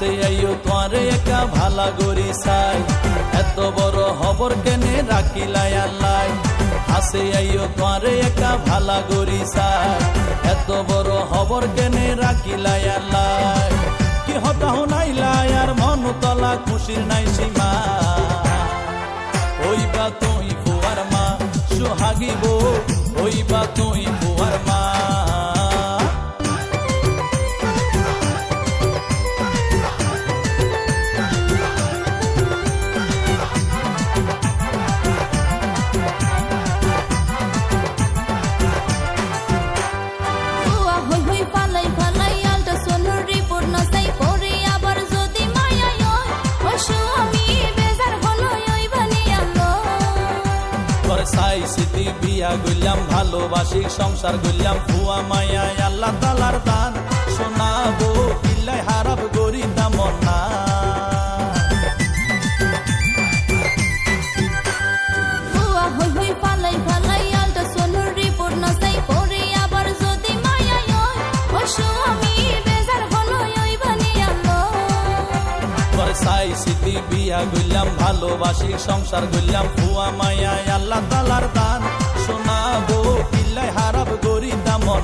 আছে আইও তোমারে একা ভালা গরি চাই। এত বড় হবর কেনে রাখিলাই আল্লাহ আছে আইও তোমারে একা ভালা গরি চাই। এত বড় হবর কেনে রাখিলাই আল্লাহ কি হতা হুনাইলাই আর মন তলা খুশির নাই সীমা। ওই বা তুই ফুয়ার মা, সোহাগিব ওই বা তুই বিয়া গইলাম ভালোবাসি সংসার গইলাম ফুয়া মায়া আল্লাহ তালার দান। শোনাবো পিল্লাই হারাব গরি দামন স্মৃতি বিয়া গইলাম ভালোবাসি সংসার গইলাম ফুয়া মায়া আল্লাহ তালার দান। শোনাবো। পিল্লাই হারাব গরিদা দামন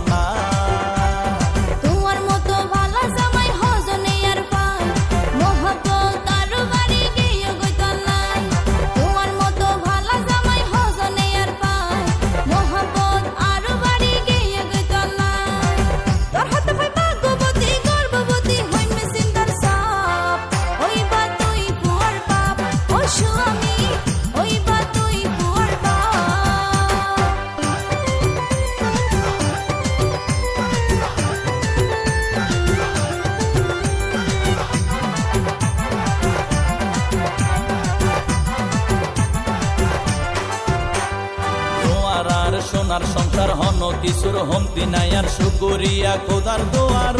সোনার সংসার হন কিশোর হমতি নাই আর সুকরিয়া খোদার দোয়ার।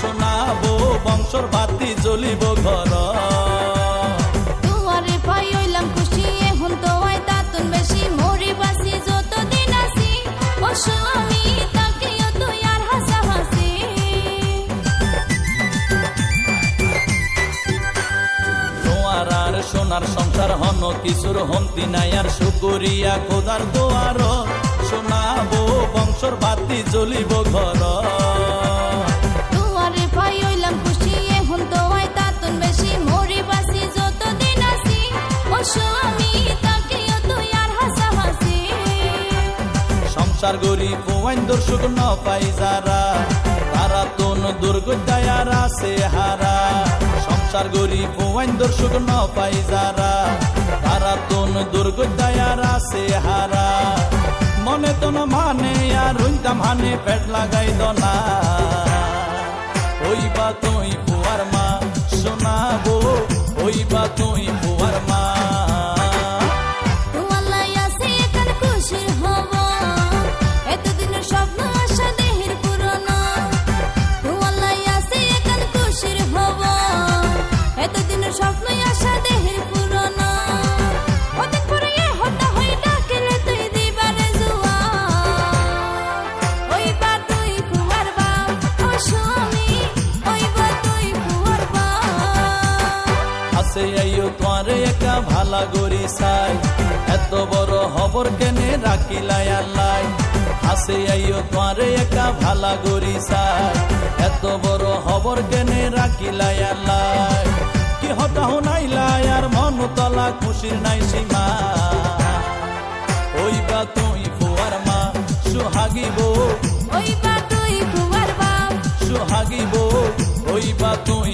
শোনাবো বংশর বাতি জ্বলিব ঘর। তোমারে পাই হইলাম খুশি এখন তো আই তাতুন বেশি। মরি বাসি যতদিন আছি ও স্বামী তাকেও তুই আর হাসা হাসি তোমার আর সোনার সংসার হন কিশোর নাই আর সুকরিয়া খোদার দোয়ার। শোনাবো বংশর বাতি জ্বলিব ঘর। তোমারে পাই হইলাম খুশি এখন তো আই তাতুন বেশি। মরি বাসি যতদিন আছি ও স্বামী তাকেও তুই আর হাসা হাসি সংসার গরি পোয়াইন দর্শক ন পাই যারা। তারা তোন দুর্গদায়ার আছে হারা। সংসার গরি পোয়াইন দর্শক ন পাই যারা। তারা তোন দুর্গদায়ার আছে হারা। হানে পেট লাগাই না ওই বা তুই পুয়ার মা শোনাবো ওই বা তুই আছে আইও তোমারে একা ভালা গরি চাই। এত বড় হবর কেনে রাখিলাই আল্লাহ আছে আইও তোমারে একা ভালা গরি চাই। এত বড় হবর কেনে রাখিলাই আল্লাহ কি হতা হুনাইলাই আর মন তলা খুশির নাই সীমা। ওই বা তুই ফুয়ার মা সোহাগিব। ওই বা তুই ফুয়ার বাপ। সোহাগিব। ওই বা তুই